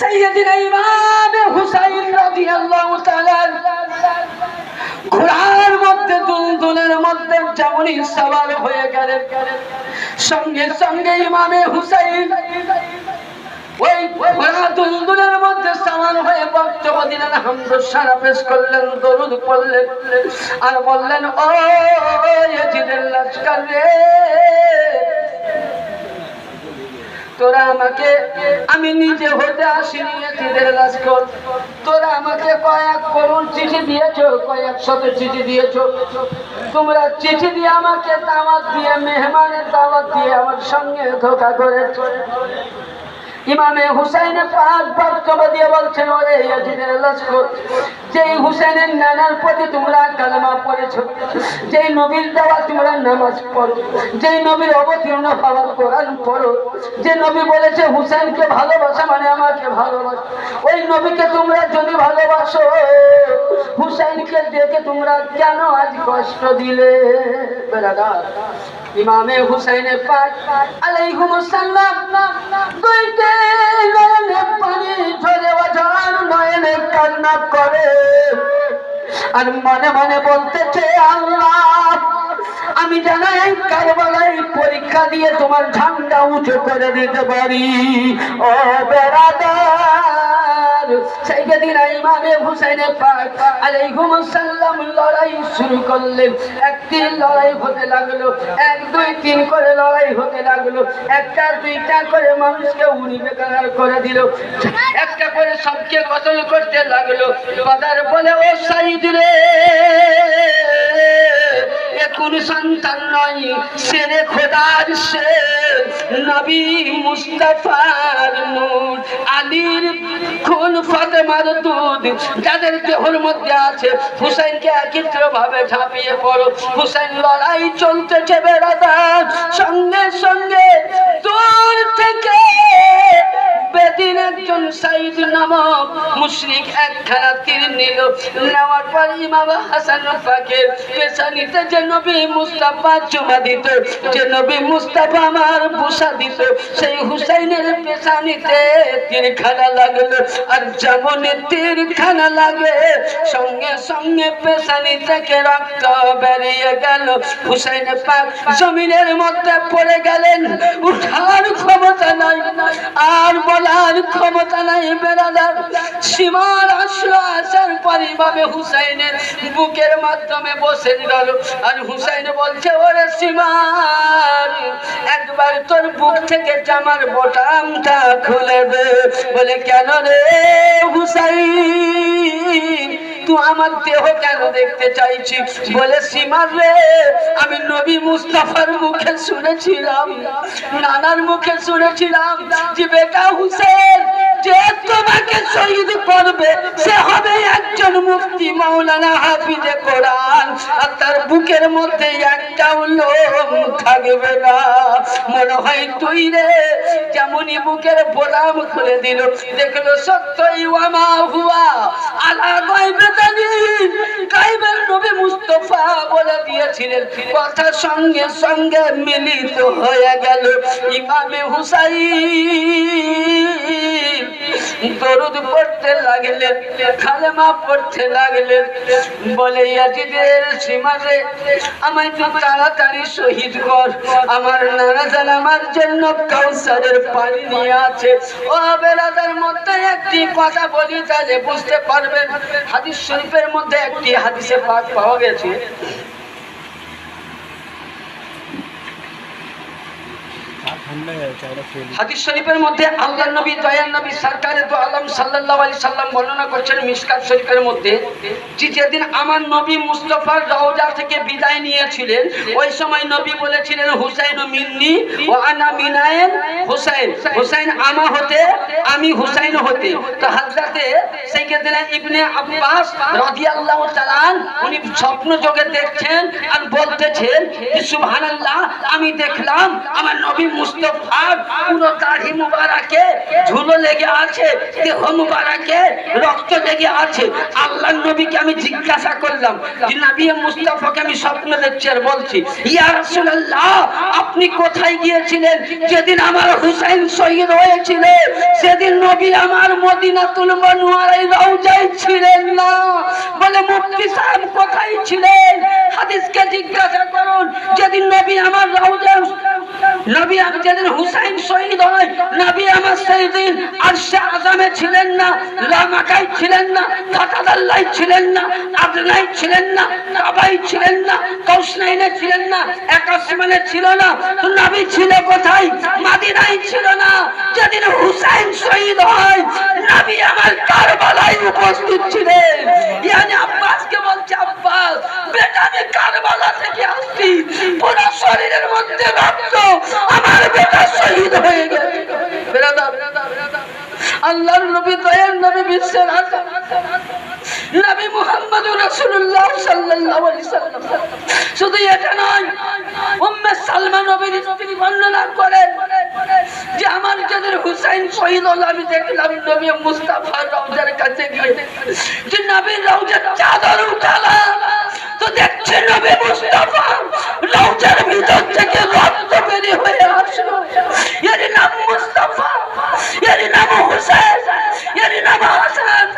সাইয়েদিনা ইমাম হুসাইন রাদিয়াল্লাহু তাআলা ঘোড়ার মধ্যে, দুলদুলের মধ্যে যেমনই সওয়ার হয়ে গেলেন সঙ্গে সঙ্গে ইমামে হুসাইন ওই ঘোড়া, দুলদুলের মধ্যে সওয়ার হয়ে বক্তব্য দিলেন হামদ সারা পেশ করলেন, দরুদ পড়লেন আর বললেন, ও ইয়াজিদের লস্কর রে। তোরা আমাকে, আমি নিজে হতে আসিনি এদের লস্কর তোরা আমাকে কয়েক করুন চিঠি দিয়েছ, কয়েক শত চিঠি দিয়েছ। তোমরা চিঠি দিয়ে আমাকে দাওয়াত দিয়ে, মেহমানের দাওয়াত দিয়ে আমার সঙ্গে ধোকা করেছ। ইমামে হুসাইনে পাঁচ বক্তব্য দিয়ে বলছেন, ওরে ইয়াজিদের লস্কর, যেই হুসাইনের নানার প্রতি তোমরা কালমা পড়েছো, যেই নবীর দেওয়া তোমরা নামাজ পড়ো, যেই নবীর অবতীর্ণ হওয়ার কোরআন পড়ো, যে নবী বলেছে, হুসাইনকে ভালোবাসা মানে আমাকে ভালোবাসা। ওই নবীকে তোমরা যদি ভালোবাসো, হুসাইনকে দেখে তোমরা কেন আজ কষ্ট দিলে? ইমামে হুসাইনে পাক আলাইকুম সালাম আর মনে মনে বলতেছে আল্লাহ, আমি জানাই এই কারবালাই পরীক্ষা দিয়ে তোমার ঝান্ডা উঁচু করে দিতে পারি। ও বেড়াদার সেই দিন ইমামে হুসাইনে পাক আলাইকুম সাল্লাম লড়াই শুরু করলেন। একটি লড়াই হতে লাগল, এক, দুই, তিন করে লড়াই হতে লাগল। একটা, দুইটা করে মানুষকে উনি বেকার করে দিল। একটা করে সবকে কতল করতে লাগল। বাদার বলে, ও সাইদ রে কোন সন্তান নয় সেরে খোদার সে। নবী মুস্তাফার নূর আলীর খুন ফাতেমার দুধ। যাদের দেহর মধ্যে আছে, হুসাইনকে একত্র ভাবে ঝাঁপিয়ে পড়ো। হুসাইন লড়াই চলতেছে বেড়াদা সঙ্গে সঙ্গে দূর থেকে একজন সাইদ নামক মুশরিক একখানা তীর নিল। নেওয়ার পর ইমাম হাসান পাকের পেছানিতে যে নবী মুস্তাফা চুমা দিত, যে নবী মুস্তাফা আমার বুসা দিত, সেই হুসাইনের পেছানিতে তীর খানা লাগল। আর যেমন তীর খানা লাগে, সঙ্গে সঙ্গে পেছানি থেকে রক্ত বেরিয়ে গেল। হুসাইন পাক জমিনের মধ্যে পড়ে গেলেন, উঠার ক্ষমতা নাই, আর বলার ক্ষমতা নাই, বেড়াদার। সীমার আসলো আসার হুসাইনের বুকের মাধ্যমে বসে গেল আর হুসাইন বলছে, ওরে সীমার, একবার তোর বুক থেকে জামার বোতামটা খুলে দে। বলে, কেন রে হুসাইন? তুই আমার দেহ কেন দেখতে চাইছি বলে, সীমার রে, আমি নবী মুস্তাফার মুখে শুনেছিলাম, নানার মুখে শুনেছিলাম যে বেটা হুসেন যে তোমাকে শহীদ করবে, সে হবে একজন মুফতি মাওলানা হাফিজে কোরআন। আর তার বুকের মধ্যে একটাও লোম থাকবে না। মনে হয় তুই রে, যেমনই বুকের বোলাম খুলে দিল, দেখল সত্যই ওয়ামা হুয়া। আলা গায়বে তানিন গায়বের নবী মুস্তাফা বলে দিয়েছিলেন, কথা সঙ্গে সঙ্গে মিলিত হয়ে গেল ইমামে হুসাইন। দরুদ পড়তে লাগলেন খালেমা পড়তে লাগলেন। বলে, ইয়াজিদের সীমারে আমায় তুই তাড়াতাড়ি শহীদ কর। আমার নানা জান আমার জন্য কাউসারের পানি নিয়ে আছে। ও বেলাদার মধ্যে একটি কথা বলি, তাহলে বুঝতে পারবেন, হাদিস শরীফের মধ্যে একটি হাদিসে পাক পাওয়া গেছে। হাদিস শরীফের মধ্যে আল্লাহ নবী, দয়াল নবী সরকারে তো আলম সাল্লাল্লাহু আলাইহি সাল্লাম বর্ণনা করছেন মিশকাত শরীফের মধ্যে যে যেদিন আমার নবী মুস্তাফার রওজা থেকে বিদায় নিয়েছিলেন, ওই সময় নবী বলেছিলেন, হুসাইন মিন্নি ও আনা মিনায়েন হুসাইন। হুসাইন আমা হতে, আমি হুসাইন হতে। তো হযরতে সাইয়েদনা ইবনে আব্বাস রাদিয়াল্লাহু তাআলা উনি স্বপ্ন যোগে দেখছেন আর বলতেছেন যে, সুবহানাল্লাহ, আমি দেখলাম আমার নবী আমি জিজ্ঞাসা করলাম মুস্তফাকে আমি স্বপ্ন বলছি আপনি কোথায় গিয়েছিলেন? যেদিন আমার হুসাইন শহীদ হয়েছিল, সেদিন নবী আমার মদিনাতুল ছিলেন না। বলে, মুফতি সাহেব কোথায় ছিলেন? হাদিসকে জিজ্ঞাসা করুন, যেদিন নবী আমার রওজায় নবী আমি যেদিন হুসাইন শহীদ হয়। নবী আমার সেই দিন আজমে ছিলেন না লামাকাই ছিলেন না ফাতাদাল্লাই ছিলেন না আদনাই ছিলেন না কাবাই ছিলেন না, কৌশনাইনে ছিলেন না একাশমানে ছিল না। নবী ছিল কোথায়? মাদিনাই ছিল না। যেদিন হুসাইন শহীদ হয়, নবী আমার কারবালায় উপস্থিত ছিলেন। ইয়ানি আব্বাসকে বলছে, আব্বাস বেটা আমি কারবালা থেকে আসছি পুরো শরীরের মধ্যে রক্ত আমার বেটা শহীদ হয়ে গেছে আল্লাহর নবী, দয়ার নবী, বিশ্বের নবী মুহাম্মদ রাসূলুল্লাহ সাল্লাল্লাহু আলাইহি সাল্লাম। শুধু এটা নয়, উম্মে সালমা নবীর স্ত্রী বর্ণনা করেন যে আমার যাদের হুসাইন শহীদ হলো, আমি দেখলাম নবী মুস্তাফার রওজার কাছে গিয়ে যে নবীর রওজার চাদর উঠালাম। দেখছে নবী মুস্তাফা রওজার ভিতর থেকে রক্ত বেরিয়ে হয়ে আসলো। এর নাম মুস্তাফা, এর নাম হুসেন, এর নাম হাসান।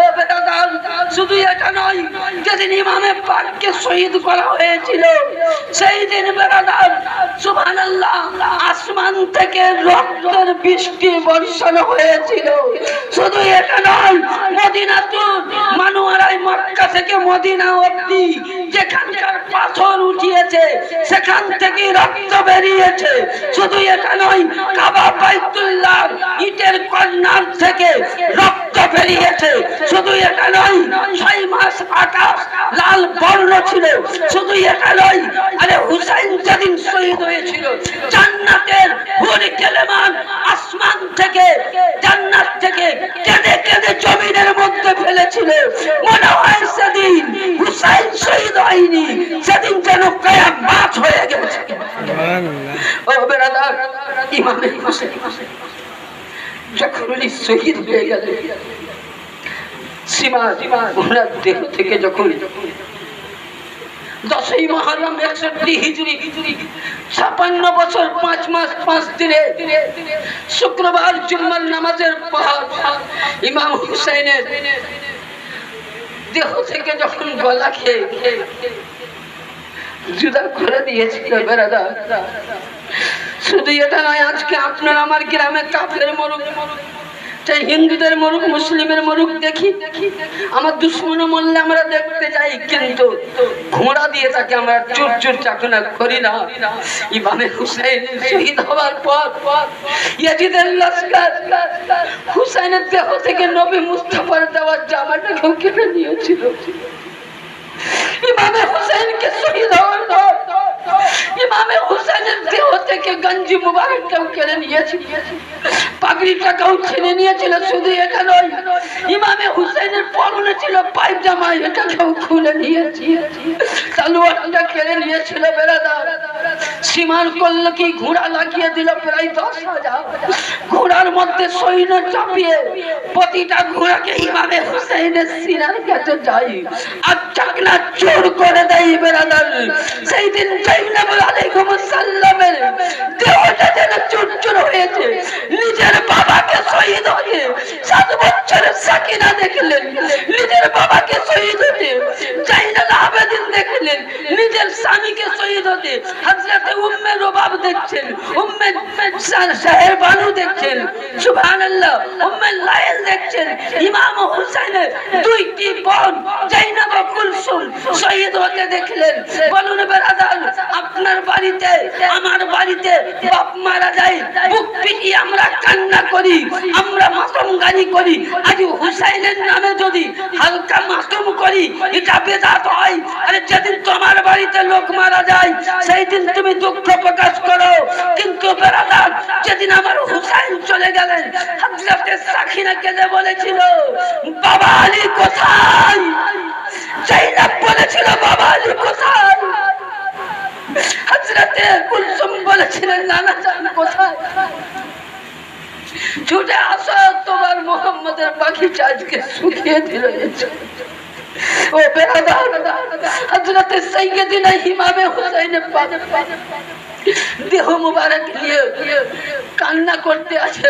ও বেটাদার শুধু এটা নয়, যেদিন ইমামে পাককে শহীদ করা হয়েছিল সেই দিন বেটাদার সুবহানাল্লাহ, আসমান থেকে রক্তের বৃষ্টি বর্ষণ হয়েছিল। শুধু এটা নয় থেকে মদিনা অবধি যেখানকার পাথর উঠিয়েছে, সেখান থেকে রক্ত বেরিয়েছে। শুধু এটা নয়, কাবা বাইতুল্লাহ ইটের কর্নার থেকে রক্ত বেরিয়েছে। শুধু এটা নয়, ছয় মাস আকাশ লাল বর্ণ ছিল। শুধু এটা নয়, আরে হুসাইন যেদিন শহীদ হয়েছিল জান্নাতের হুর কেলেমান আসমান থেকে জান্নাত থেকে কেঁদে কেঁদে জমিনের মধ্যে ফেলেছিল মনে হয় সেদিন হুসাইন শহীদ হয়নি সেদিন যেন কয়াম মাছ হয়ে গেছে দশই একষট্টি ছাপান্ন বছর পাঁচ মাস, পাঁচ দিনে শুক্রবার জুম্মার নামাজের ইমাম হুসাইনের দেহ থেকে যখন গলা খেয়ে জুদা করে দিয়েছিল বেড়াদা শুধু এটা নয় আজকে আপনার আমার গ্রামে কাফের মরুক হিন্দুদের মরুক, মুসলিমের মরুক দেখি। আমার দুশ্মন মরলে আমরা দেখতে যাই, কিন্তু ঘোড়া দিয়ে তাকে আমরা চুর চুর চাকনা করি না। ইমামে হুসাইন শহীদ হওয়ার পর ইয়াজিদের লস্কর, হুসাইনের দেহ থেকে নবী মুস্তাফার দেওয়ার জামাটা কেউ কেটে নিয়েছিল। ইমামে হুসাইনকে শহীদ হওয়ার পর ইমামে হুসাইনের দেহ থেকে গঞ্জি মুবারকটাও কেড়ে নিয়েছে। পাগড়িটাকেও ছিনে নিয়েছিল, শুধু এটা ইমামে হুসাইনের পরনে ছিল পায়জামা এটাকেও খুলে নিয়েছি। তালুয়ারটা কেড়ে নিয়েছিল বেড়াদার সীমার করল কি ঘোড়া লাগিয়ে দিল প্রায় দশ হাজার। ঘোড়ার মধ্যে সৈন্য চাপিয়ে প্রতিটা ঘোড়াকে ইমামে হুসাইনের সিনার কাছে যাই আর চাকনা চোর করে দেয় বেড়াদার। সেই দিন জাইনাবুল আলাইকুম সাল্লামের দেহটা যেন চুর চুর হয়েছে। নিজের বাবাকে শহীদ হয়ে সাত বছরের সাকিনা দেখলেন। নিজের বাবাকে শহীদ হতে জাইনাল আবেদিন দেখলেন নিজের স্বামীকে শহীদ হতে দেখছেন দেখছেন, সুবহানাল্লাহ লাইল দেখছেন, ইমাম হুসাইনের দুইটি বোন জাইনাব কুলসুম শহীদ হতে দেখলেন, বলুন আপনার বাড়িতে, আমার বাড়িতে বাপ মারা যায়, বুক পিটিয়ে আমরা কান্না করি, আমরা মাতম গানি করি, আজ হুসাইনের নামে যদি হালকা মাতম করি, এটা বেদাত হয়, আরে যেদিন তোমার বাড়িতে লোক মারা যায়, সেই দিন তুমি দুঃখ প্রকাশ করো। কিন্তু যেদিন আমার হুসাইন চলে গেলেন হযরতে সাকিনা কেঁদে বলেছিল, বাবা আলী কোথায়? জাইনাব বলেছিল, বাবা আলী কোথায়? হজরতে কুলসুম বলেছিলেন, নানা জান কোথায়? ছুটে আসো, তোমার মোহাম্মদের পাখি আজকে শুকিয়ে দিল। দেহ মুবারক নিয়ে কান্না করতে আছে